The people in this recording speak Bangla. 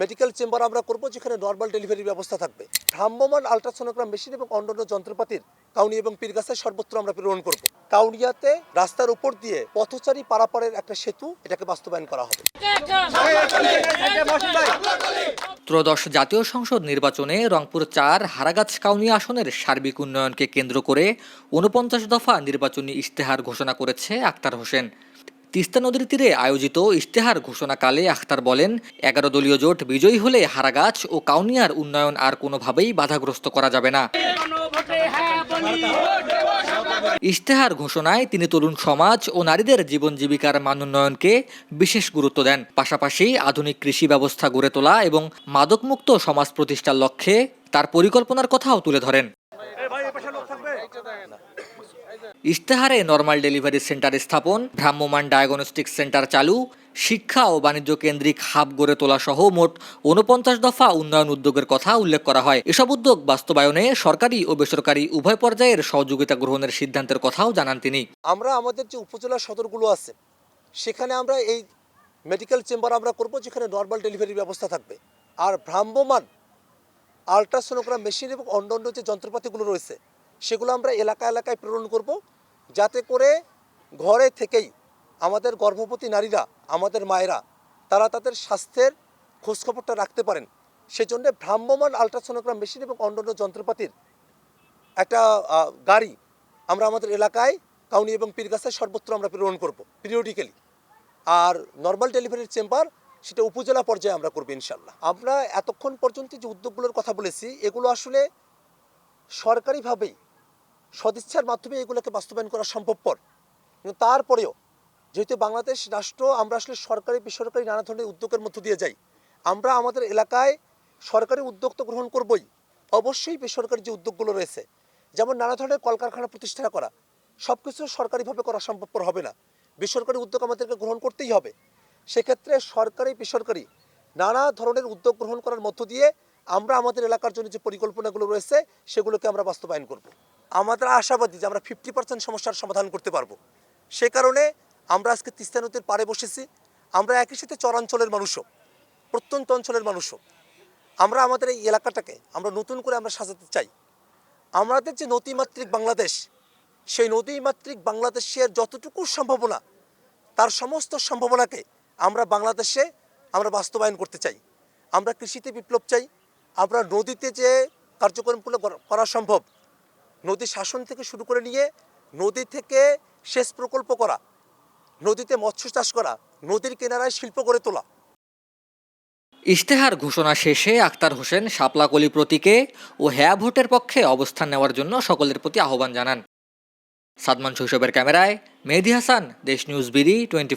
মেডিকেল চেম্বার আমরা করব যেখানে নর্মাল ডেলিভারির ব্যবস্থা থাকবে। ভ্রাম্যমান আলট্রাসোনোগ্রাম মেশিন এবং অন্যান্য যন্ত্রপাতির কাউনি এবং পীরগাছায় সর্বত্র আমরা প্রেরণ করব। কাউনিয়াতে রাস্তার উপর দিয়ে পথচারী পারাপারের একটা সেতু, এটাকে বাস্তবায়ন করা হবে। ত্রয়োদশ জাতীয় সংসদ নির্বাচনে রংপুর চার হারাগাছ কাউনি আসনের সার্বিক উন্নয়নকে কেন্দ্র করে ঊনপঞ্চাশ দফা নির্বাচনী ইশতেহার ঘোষণা করেছে আক্তার হোসেন। তিস্তা নদীর তীরে আয়োজিত ইশতেহার ঘোষণাকালে আখতার বলেন, এগারো দলীয় জোট বিজয়ী হলে হারাগাছ ও কাউনিয়ার উন্নয়ন আর কোনোভাবেই বাধাগ্রস্ত করা যাবে না। ইশতেহার ঘোষণায় তিনি তরুণ সমাজ ও নারীদের জীবন জীবিকার মান উন্নয়নকে বিশেষ গুরুত্ব দেন। পাশাপাশি আধুনিক কৃষি ব্যবস্থা গড়ে তোলা এবং মাদকমুক্ত সমাজ প্রতিষ্ঠার লক্ষ্যে তার পরিকল্পনার কথাও তুলে ধরেন। ইশতেহারে নর্মাল ডেলিভারি সেন্টার স্থাপন, ভ্রাম্যমাণ ডায়াগনস্টিক সেন্টার চালু, শিক্ষা ও বাণিজ্য কেন্দ্রিক হাব গড়ে তোলা সহ মোট ঊনপঞ্চাশ দফা উন্নয়ন উদ্যোগের কথা উল্লেখ করা হয়। এসব উদ্যোগ বাস্তবায়নে সরকারি ও বেসরকারি উভয় পর্যায়ের সহযোগিতা গ্রহণের সিদ্ধান্তের কথাও জানান তিনি। আমরা আমাদের যে উপজেলা সদরগুলো আছে, সেখানে আমরা এই মেডিকেল চেম্বার আমরা করব যেখানে নর্মাল ডেলিভারির ব্যবস্থা থাকবে। আর ভ্রাম্যমান আলট্রাসোনোগ্রাম মেশিন এবং অন্যান্য যে যন্ত্রপাতিগুলো রয়েছে, সেগুলো আমরা এলাকা এলাকায় প্রেরণ করব। যাতে করে ঘরে থেকেই আমাদের গর্ভবতী নারীরা, আমাদের মায়েরা, তারা তাদের স্বাস্থ্যের খোঁজখবরটা রাখতে পারেন। সেজন্য ভ্রাম্যমান আলট্রাসোনোগ্রাম মেশিন এবং অন্যান্য যন্ত্রপাতির একটা গাড়ি আমরা আমাদের এলাকায় কাউনি এবং পীরগাছায় সর্বত্র আমরা প্রেরণ করব, পিরিয়ডিক্যালি। আর নর্মাল ডেলিভারির চেম্বার সেটা উপজেলা পর্যায়ে আমরা করব ইনশাল্লাহ আমরা এতক্ষণ পর্যন্ত যে উদ্যোগগুলোর কথা বলেছি, এগুলো আসলে সরকারিভাবেই সদিচ্ছার মাধ্যমে এগুলোকে বাস্তবায়ন করা সম্ভবপর। কিন্তু তারপরেও যেহেতু বাংলাদেশ রাষ্ট্র, আমরা আসলে সরকারি, বেসরকারি নানা ধরনের উদ্যোগের মধ্য দিয়ে যাই, আমরা আমাদের এলাকায় সরকারি উদ্যোগ তো গ্রহণ করবই। অবশ্যই বেসরকারি যে উদ্যোগগুলো রয়েছে, যেমন নানা ধরনের কলকারখানা প্রতিষ্ঠা করা সব কিছু সরকারিভাবে করা সম্ভবপর হবে না। বেসরকারি উদ্যোগ আমাদেরকে গ্রহণ করতেই হবে। সেক্ষেত্রে সরকারি, বেসরকারি নানা ধরনের উদ্যোগ গ্রহণ করার মধ্য দিয়ে আমরা আমাদের এলাকার জন্য যে পরিকল্পনাগুলো রয়েছে, সেগুলোকে আমরা বাস্তবায়ন করব। আমাদের আশাবাদী যে আমরা ফিফটি পার্সেন্ট সমস্যার সমাধান করতে পারব। সে কারণে আমরা আজকে তিস্তা নদীর পাড়ে বসেছি। আমরা একই সাথে চরাঞ্চলের মানুষও, প্রত্যন্ত অঞ্চলের মানুষও। আমরা আমাদের এই এলাকাটাকে আমরা নতুন করে আমরা সাজাতে চাই। আমাদের যে নদীমাতৃক বাংলাদেশ, সেই নদীমাতৃক বাংলাদেশের যতটুকু সম্ভাবনা, তার সমস্ত সম্ভাবনাকে আমরা বাংলাদেশে আমরা বাস্তবায়ন করতে চাই। আমরা কৃষিতে বিপ্লব চাই। আমরা নদীতে যে কার্যক্রমগুলো করা- করা সম্ভব নদী শাসন থেকে শুরু করে নিয়ে নদী থেকে সেচ প্রকল্প করা, নদীতে মৎস্য চাষ করা, নদীর কিনারায় শিল্প গড়ে তোলা। ইশতেহার ঘোষণা শেষে আক্তার হোসেন শাপলাকলি প্রতীকে ও হ্যাঁ ভোটের পক্ষে অবস্থান নেওয়ার জন্য সকলের প্রতি আহ্বান জানান। সাদমান শৈশবের ক্যামেরায় মেহেদি হাসান, দেশ নিউজ বিডি টোয়েন্টি